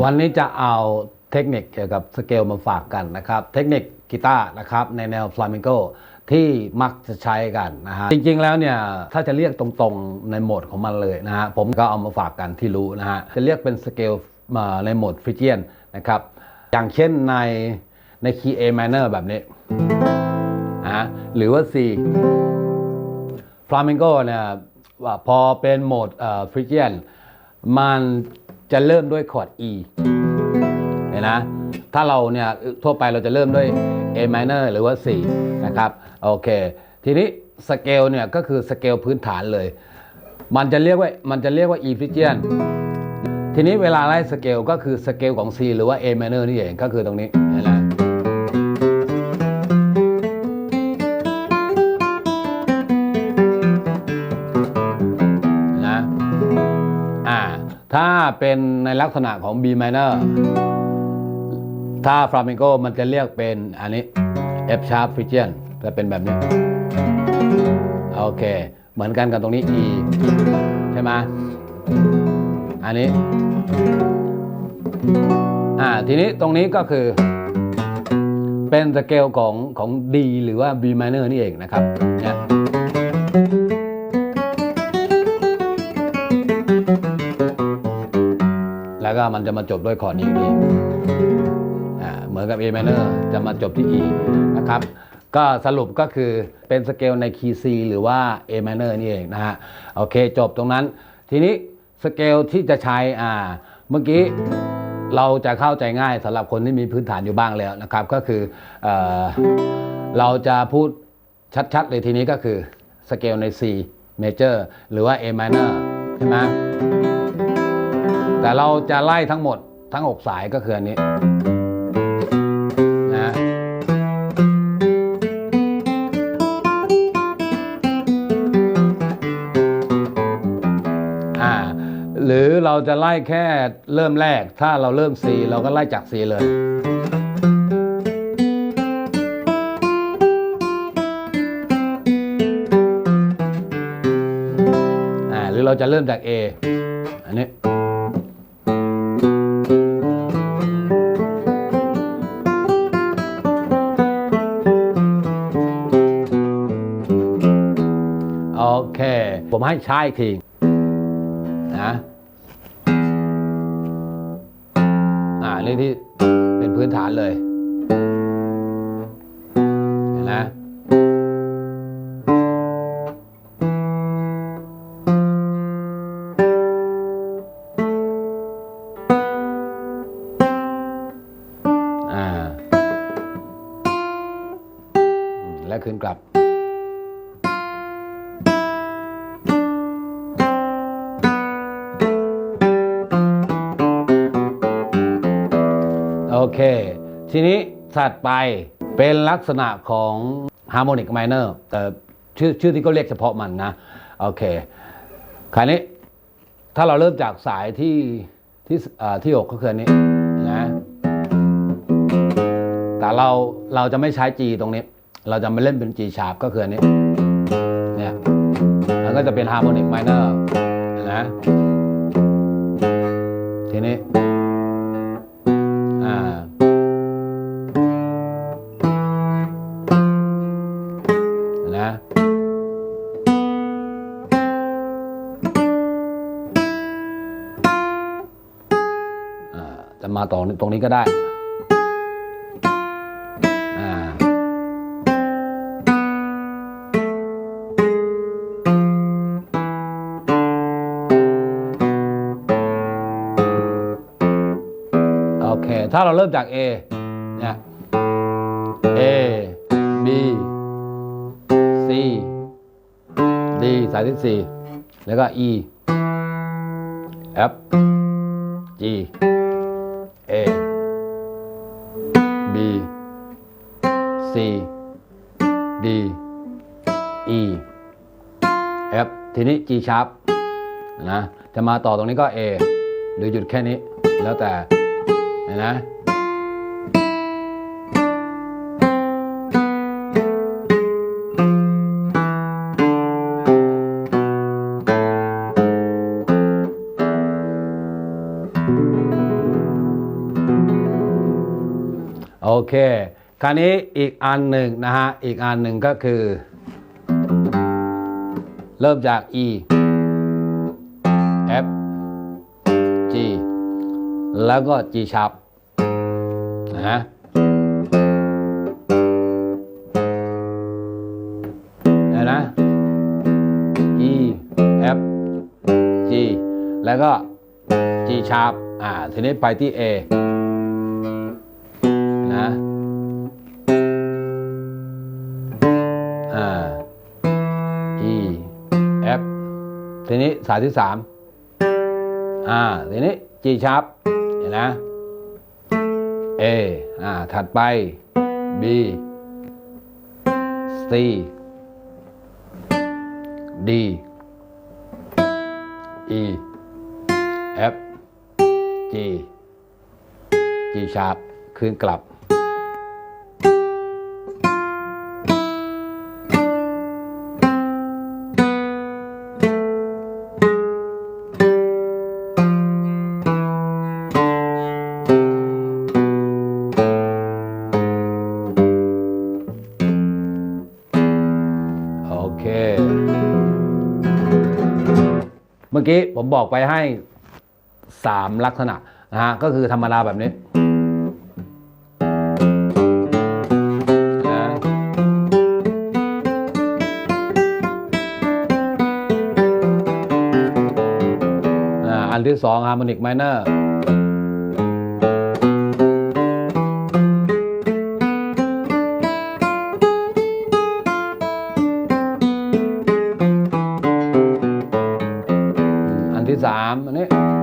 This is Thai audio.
วันนี้จะเอาเทคนิคเกี่ยวกับสเกลมาฝากกันนะครับ เทคนิคกีตาร์นะครับในแนวฟลามิงโกที่มักจะใช้กันนะฮะจริงๆแล้วเนี่ยถ้าจะเรียกตรงๆในโหมดของมันเลยนะฮะผมก็เอามาฝากกันที่รู้นะฮะจะเรียกเป็นสเกลมาในโหมดฟริเจียนนะครับอย่างเช่นในในคีย์ A minor แบบนี้นะหรือว่า C ฟลามิงโกเนี่ยพอเป็นโหมดฟริเจียนมัน จะเริ่มด้วยคอร์ด E เห็นนะ ถ้าเราเนี่ยทั่วไปเราจะเริ่มด้วย A minor หรือว่า C นะครับ โอเค ทีนี้สเกลเนี่ยก็คือสเกลพื้นฐานเลย มันจะเรียกว่ามันจะเรียกว่า E f r i g i a n ทีนี้เวลาไล่สเกลก็คือสเกลของ C หรือว่า A minor นี่เองก็คือตรงนี้เห็นไหม ถ้าเป็นในลักษณะของ B minor ถ้าฟลามิงโกมันจะเรียกเป็นอันนี้ F sharp f r i g i a n จะเป็นแบบนี้ โอเค เหมือนกันกับตรงนี้ E ใช่ไหมอันนี้ อ่า ทีนี้ตรงนี้ก็คือ เป็นสเกลของของ D หรือว่า B minor นี่เองนะครับเนี่ย ก็มันจะมาจบด้วยคอร์ดนี้อีกอ่เหมือนกับ A minor จะมาจบที่ E นะครับ ก็สรุปก็คือเป็นสเกลในคีย์ C หรือว่า A minor นี่เองนะฮะ โอเคจบตรงนั้น ทีนี้สเกลที่จะใช้อ่าเมื่อกี้เราจะเข้าใจง่ายสำหรับคนที่มีพื้นฐานอยู่บ้างแล้วนะครับ ก็คือเออเราจะพูดชัดๆ เลยทีนี้ก็คือสเกลใน C major หรือว่า A minor ใช่ไหม แต่เราจะไล่ทั้งหมดทั้ง 6 สายก็คืออันนี้นะอ่าหรือเราจะไล่แค่เริ่มแรก ถ้าเราเริ่ม C เราก็ไล่จาก C เลยอ่าหรือเราจะเริ่มจาก A อันนี้ มให้ใช้อีกทีนะอ่าเรื่องที่เป็นพื้นฐานเลยเห็นไหมอ่าแล้วคืนกลับ เค ทีนี้ถัดไปเป็นลักษณะของ harmonic minor แต่ชื่อชื่อที่เขาเรียกเฉพาะมันนะ โอเค คราวนี้ถ้าเราเริ่มจากสายที่ที่เอ่อที่หกก็คืออันนี้นะแต่เราเราจะไม่ใช้ G ตรงนี้ เราจะไม่เล่นเป็น G sharp ก็คืออันนี้เนี่ยมันก็จะเป็น harmonic minor นะทีนี้ มาต่อตรงนี้ก็ได้อ่าโอเค ถ้าเราเริ่มจาก A เนี่ย A B C D สายที่ 4 แล้วก็ E F G A B C D E F ทีนี้ G sharp นะ จะมาต่อตรงนี้ก็ A หรือหยุดแค่นี้ แล้วแต่นะ เค คราวนี้อีกอันหนึ่งนะฮะ อีกอันหนึ่งก็คือ เริ่มจาก E F G แล้วก็ G sharp นะฮะเห็นนะ E F G แล้วก็ G sharp อ่า ทีนี้ไปที่ A นะอ่า E F ทีนี้สายที่สามอ่าทีนี้ G sharp เห็นนะ A อ่าถัดไป B C D E F G G sharp คืนกลับ เค เมื่อกี้ผมบอกไปให้สามลักษณะนะฮะก็คือธรรมดาแบบนี้อันที่สองฮาร์โมนิกไมเนอร์ามอันนี้